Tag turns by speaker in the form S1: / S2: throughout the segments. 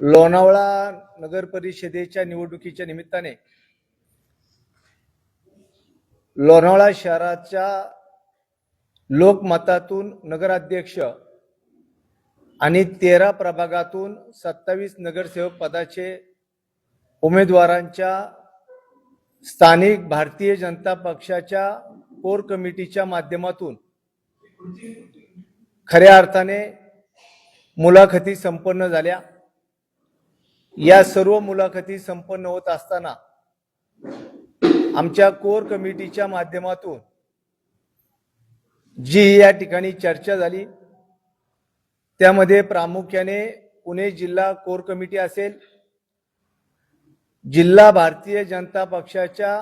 S1: लोणावळा नगर परिषदेच्या निवडणुकीच्या निमित्ताने लोणावळा शहराच्या लोकमतातून नगराध्यक्ष आणि तेरा प्रभागातून सत्तावीस नगरसेवक पदाचे उमेदवारांच्या स्थानिक भारतीय जनता पक्षाच्या कोर कमिटीच्या माध्यमातून खऱ्या अर्थाने मुलाखती संपन्न झाल्या. या सर्व मुलाखती संपन्न होत असताना आमच्या कोर कमिटीच्या माध्यमातून जी या ठिकाणी चर्चा झाली त्यामध्ये प्रामुख्याने पुणे जिल्हा कोर कमिटी असेल जिल्हा भारतीय जनता पक्षाच्या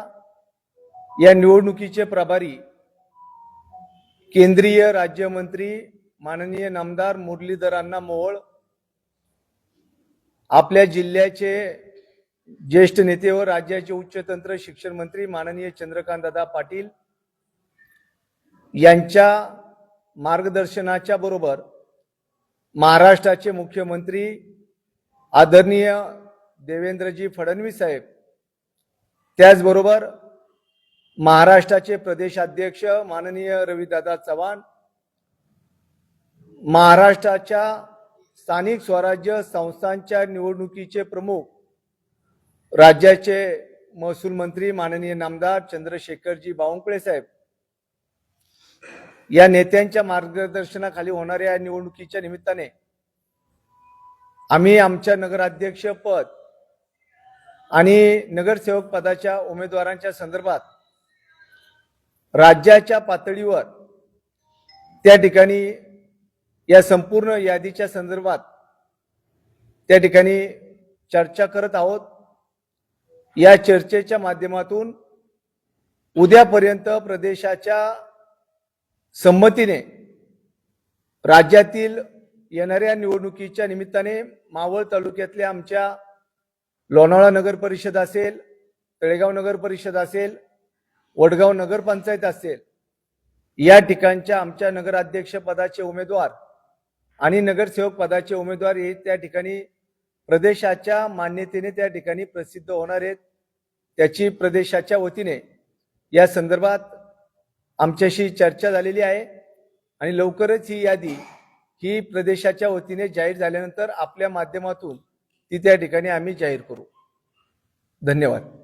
S1: या निवडणुकीचे प्रभारी केंद्रीय राज्यमंत्री माननीय नामदार मुरलीधरांना मोहोळ आपल्या जिल्ह्याचे ज्येष्ठ नेते व राज्याचे उच्चतंत्र शिक्षण मंत्री माननीय चंद्रकांतदादा पाटील यांच्या मार्गदर्शनाच्या बरोबर महाराष्ट्राचे मुख्यमंत्री आदरणीय देवेंद्रजी फडणवीस साहेब त्याचबरोबर महाराष्ट्राचे प्रदेशाध्यक्ष माननीय रवीदादा चव्हाण महाराष्ट्राच्या स्थानिक स्वराज्य संस्थांच्या निवडणुकीचे प्रमुख राज्याचे महसूल मंत्री माननीय नामदार चंद्रशेखरजी बावनकुळे साहेब. या नेत्यांच्या मार्गदर्शनाखाली होणाऱ्या या निवडणुकीच्या निमित्ताने आम्ही आमच्या नगराध्यक्ष पद आणि नगरसेवक पदाच्या उमेदवारांच्या संदर्भात राज्याच्या पातळीवर त्या ठिकाणी या संपूर्ण यादीच्या संदर्भात त्या ठिकाणी चर्चा करत आहोत. या चर्चेच्या माध्यमातून उद्यापर्यंत प्रदेशाच्या संमतीने राज्यातील येणाऱ्या निवडणुकीच्या निमित्ताने मावळ तालुक्यातल्या आमच्या लोणावळा नगर परिषद असेल तळेगाव नगर परिषद असेल वडगाव नगरपंचायत असेल या ठिकाणच्या आमच्या नगराध्यक्ष पदाचे उमेदवार आणि नगरसेवक पदाचे उमेदवार हे त्या ठिकाणी प्रदेशाच्या मान्यतेने त्या ठिकाणी प्रसिद्ध होणार आहेत. त्याची प्रदेशाच्या वतीने या संदर्भात आमच्याशी चर्चा झालेली आहे. आणि लवकरच ही यादी ही प्रदेशाच्या वतीने जाहीर झाल्यानंतर आपल्या माध्यमातून ती त्या ठिकाणी आम्ही जाहीर करू. धन्यवाद.